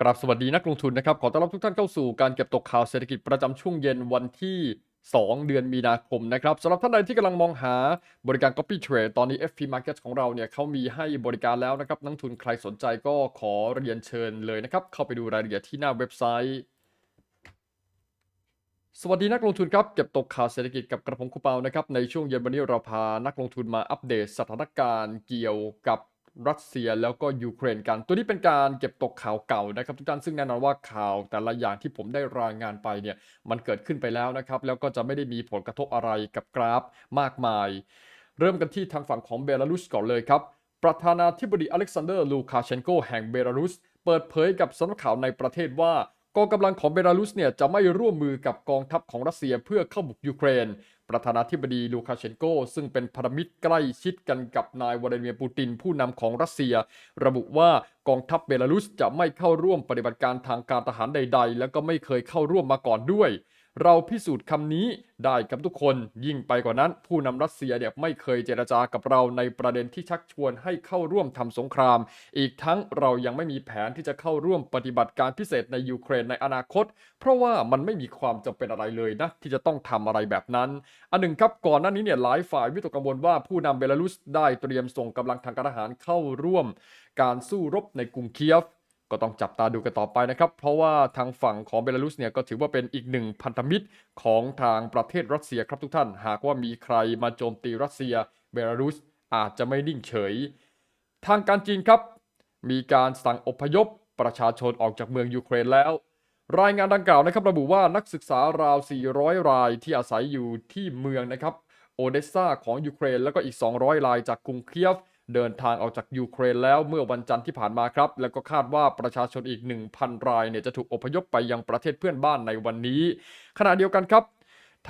กราบสวัสดีนักลงทุนนะครับ ขอต้อนรับทุกท่านเข้าสู่การเก็บตกข่าวเศรษฐกิจประจำช่วงเย็นวันที่ 2 เดือนมีนาคมนะครับสำหรับท่านใดที่กำลังมองหาบริการ Copy Trade ตอนนี้ FP Market ของเราเนี่ยเขามีให้บริการแล้วนะครับ นักลงทุนใครสนใจก็ขอเรียนเชิญเลยนะครับ เข้าไปดูรายละเอียดที่หน้าเว็บไซต์ สวัสดีนักลงทุนครับ เก็บตกข่าวเศรษฐกิจกับกระผมคุเปานะครับในช่วงเย็นวันนี้เราพานักลงทุนมาอัปเดตสถานการณ์เกี่ยวกับ รัสเซียแล้วก็ยูเครนกัน ตัวนี้เป็นการเก็บตกข่าวเก่านะครับทุกท่านซึ่งแน่นอนว่าข่าวแต่ละอย่างที่ผมได้รายงานไปเนี่ยมันเกิดขึ้นไปแล้วนะครับ แล้วก็จะไม่ได้มีผลกระทบอะไรกับกราฟมากมาย เริ่มกันที่ทางฝั่งของเบลารุสก่อนเลยครับ ประธานาธิบดีอเล็กซานเดอร์ลูคาเชนโกแห่งเบลารุส เปิดเผยกับสำนักข่าวในประเทศว่า กองกำลังของเบลารุสเนี่ยจะไม่ร่วมมือกับกองทัพของรัสเซียเพื่อเข้าบุกยูเครน ประธานาธิบดีลูคาเชนโก ซึ่งเป็นพันธมิตรใกล้ชิดกันกับนายวลาดิเมียร์ปูตินผู้นำของรัสเซีย ระบุว่ากองทัพเบลารุสจะไม่เข้าร่วมปฏิบัติการทางการทหารใด ๆ แล้วก็ไม่เคยเข้าร่วมมาก่อนด้วย เราพิสูจน์คำนี้ได้กับทุกคนยิ่งไปกว่านั้น ผู้นำรัสเซียเนี่ยไม่เคยเจรจากับเราในประเด็นที่ชักชวนให้เข้าร่วมทำสงคราม อีกทั้งเรายังไม่มีแผนที่จะเข้าร่วมปฏิบัติการพิเศษในยูเครนในอนาคต เพราะว่ามันไม่มีความจำเป็นอะไรเลยนะ ที่จะต้องทำอะไรแบบนั้น อันหนึ่งครับก่อนหน้านี้เนี่ยหลายฝ่ายวิตกกังวลว่าผู้นำเบลารุสได้เตรียมส่งกำลังทางการทหารเข้าร่วม การสู้รบในกรุงเคียฟ ก็ต้องจับตาดูกันต่อไปนะครับ เพราะว่าทางฝั่งของเบลารุสเนี่ยก็ถือว่าเป็นอีกหนึ่งพันธมิตรของทางประเทศรัสเซียครับทุกท่าน หากว่ามีใครมาโจมตีรัสเซีย เบลารุสอาจจะไม่นิ่งเฉย ทางการจีนครับ มีการสั่งอพยพประชาชนออกจากเมืองยูเครนแล้ว รายงานดังกล่าวนะครับระบุว่านักศึกษาราว 400 รายที่อาศัยอยู่ที่เมืองนะครับโอเดสซาของยูเครนแล้วก็อีก 200 รายจากกรุงเคียฟ เดินทางออกจากยูเครนแล้วเมื่อวันจันทร์ที่ผ่านมาครับ แล้วก็คาดว่าประชาชนอีก 1,000 รายเนี่ยจะถูกอพยพไปยังประเทศเพื่อนบ้านในวันนี้ ขณะเดียวกันครับ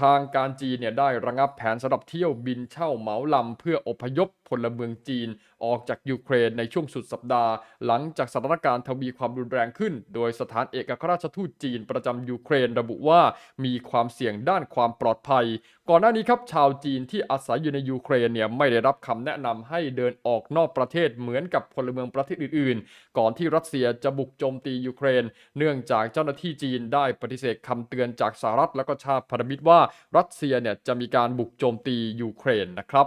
ทางการจีนเนี่ยได้ระงับแผนสำหรับเที่ยวบินเช่าเหมาลำเพื่ออพยพพลเมืองจีน ออกจากยูเครนในช่วงสุดสัปดาห์ หลังจากสถานการณ์ทวีความรุนแรงขึ้น โดยสถานเอกอัครราชทูตจีนประจำยูเครนระบุว่ามีความเสี่ยงด้านความปลอดภัย ก่อนหน้านี้ครับชาวจีนที่อาศัยอยู่ในยูเครนเนี่ยไม่ได้รับคำแนะนำให้เดินออกนอกประเทศเหมือนกับพลเมืองประเทศอื่นๆ ก่อนที่รัสเซียจะบุกโจมตียูเครน เนื่องจากเจ้าหน้าที่จีนได้ปฏิเสธคำเตือนจากสหรัฐและก็ชาติพันธมิตรว่ารัสเซียเนี่ยจะมีการบุกโจมตียูเครนนะครับ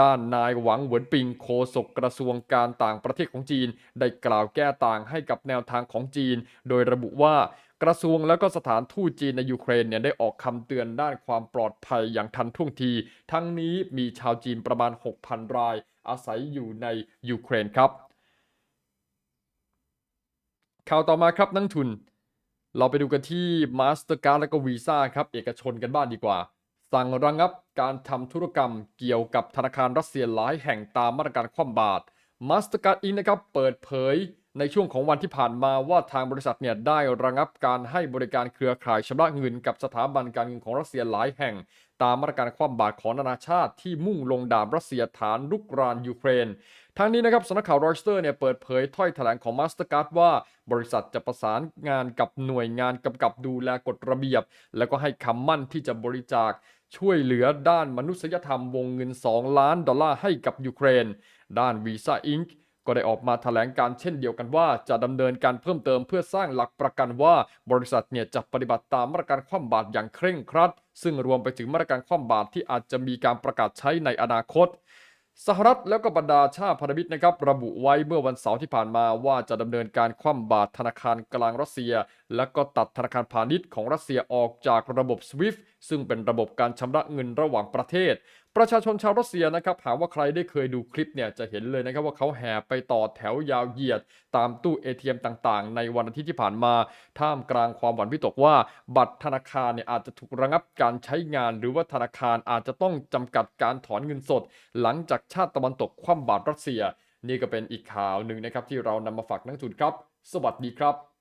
ด้านนายหวังเหวินปิงโฆษกกระทรวงการต่างประเทศของจีน ได้กล่าวแก้ต่างให้กับแนวทางของจีน โดยระบุว่ากระทรวงและก็สถานทูตจีนในยูเครนเนี่ยได้ออกคำเตือนด้านความปลอดภัยอย่างทันท่วงที ทั้งนี้มีชาวจีนประมาณ 6,000 ราย อาศัยอยู่ในยูเครนครับ ข่าวต่อมาครับนักทุน เราไปดูกันที่ Mastercard และก็ Visa ครับ เอกชนกันบ้างดีกว่า สั่งระงับการทำธุรกรรมเกี่ยวกับธนาคารรัสเซียหลายแห่งตามมาตรการคว่ำบาตร Mastercard Inc. นนะครับเปิดเผยในช่วงของวันที่ผ่านมาว่าทางบริษัทเนี่ยได้ระงับการให้บริการเครือข่ายชำระเงินกับสถาบันการเงินของรัสเซียหลายแห่ง ตามมาตรการคว่ำบาตรของนานาชาติที่มุ่งลงดาบรัสเซียฐานลุกรานยูเครนทั้งนี้นะครับสำนักข่าวรอยสเตอร์เนี่ยเปิดเผยถ้อยแถลงของ Mastercard ว่าบริษัทจะประสานงานกับหน่วยงานกำกับดูแลกฎระเบียบ แล้วก็ให้คำมั่นที่จะบริจาค ช่วยเหลือด้านมนุษยธรรมวงเงิน 2 ล้านดอลลาร์ให้กับยูเครน ด้าน Visa Inc. ก็ได้ออกมาแถลงการเช่นเดียวกันว่าจะดำเนินการเพิ่มเติมเพื่อสร้างหลักประกันว่าบริษัทเนี่ยจะปฏิบัติตามมาตรการคว่ำบาตรอย่างเคร่งครัด ซึ่งรวมไปถึงมาตรการคว่ำบาตรที่อาจจะมีการประกาศใช้ในอนาคต สหรัฐแล้วก็บรรดาชาติพันธมิตรนะครับระบุไว้เมื่อวันเสาร์ที่ผ่านมาว่าจะดำเนินการคว่ำบาตรธนาคารกลางรัสเซีย และก็ตัดธนาคารพาณิชย์ของรัสเซียออกจากระบบ SWIFT ซึ่งเป็นระบบการชำระเงินระหว่างประเทศประชาชนชาวรัสเซียนะครับหากว่าใครได้เคยดูคลิปเนี่ยจะเห็นเลยนะครับว่าเขาแห่ไปต่อแถวยาวเหยียด ตามตู้ ATM ต่างๆ ในวันอาทิตย์ที่ผ่านมา ท่ามกลางความหวั่นวิตกว่า บัตรธนาคารเนี่ยอาจจะถูกระงับการใช้งาน หรือว่าธนาคารอาจจะต้องจำกัดการถอนเงินสด หลังจากชาติตะวันตกคว่ำบาตรรัสเซีย นี่ก็เป็นอีกข่าวหนึ่งนะครับที่เรานำมาฝากนักลงทุนครับ สวัสดีครับ